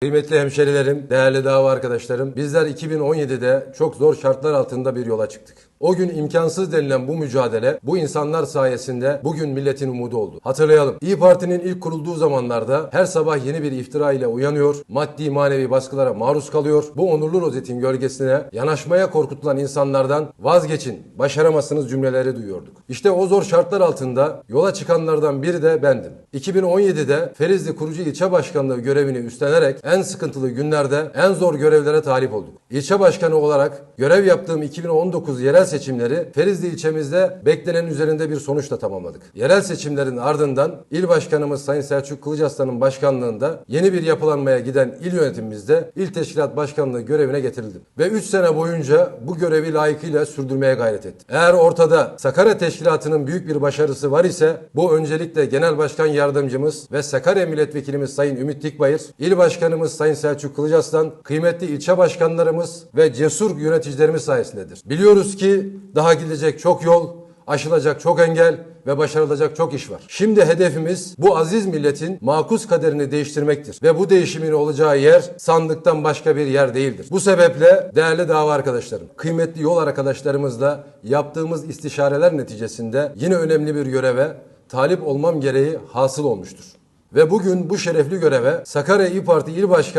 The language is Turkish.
Kıymetli hemşerilerim, değerli dava arkadaşlarım, bizler 2017'de çok zor şartlar altında bir yola çıktık. O gün imkansız denilen bu mücadele bu insanlar sayesinde bugün milletin umudu oldu. Hatırlayalım. İyi Parti'nin ilk kurulduğu zamanlarda her sabah yeni bir iftira ile uyanıyor, maddi manevi baskılara maruz kalıyor. Bu onurlu rozetin gölgesine yanaşmaya korkutulan insanlardan vazgeçin, başaramazsınız cümleleri duyuyorduk. İşte o zor şartlar altında yola çıkanlardan biri de bendim. 2017'de Ferizli Kurucu İlçe Başkanlığı görevini üstlenerek en sıkıntılı günlerde en zor görevlere talip olduk. İlçe başkanı olarak görev yaptığım 2019 yerel seçimleri Ferizli ilçemizde beklenenin üzerinde bir sonuçla tamamladık. Yerel seçimlerin ardından il başkanımız Sayın Selçuk Kılıçarslan'ın başkanlığında yeni bir yapılanmaya giden il yönetimimizde il teşkilat başkanlığı görevine getirildim. Ve 3 sene boyunca bu görevi layıkıyla sürdürmeye gayret ettim. Eğer ortada Sakarya Teşkilatı'nın büyük bir başarısı var ise bu öncelikle Genel Başkan Yardımcımız ve Sakarya Milletvekilimiz Sayın Ümit Dikbayır, il Başkanımız Sayın Selçuk Kılıçarslan, kıymetli ilçe başkanlarımız ve cesur yöneticilerimiz sayesindedir. Biliyoruz ki daha gidecek çok yol, aşılacak çok engel ve başarılacak çok iş var. Şimdi hedefimiz bu aziz milletin makus kaderini değiştirmektir. Ve bu değişimin olacağı yer sandıktan başka bir yer değildir. Bu sebeple değerli dava arkadaşlarım, kıymetli yol arkadaşlarımızla yaptığımız istişareler neticesinde yine önemli bir göreve talip olmam gereği hasıl olmuştur. Ve bugün bu şerefli göreve Sakarya İYİ Parti İl Başkanı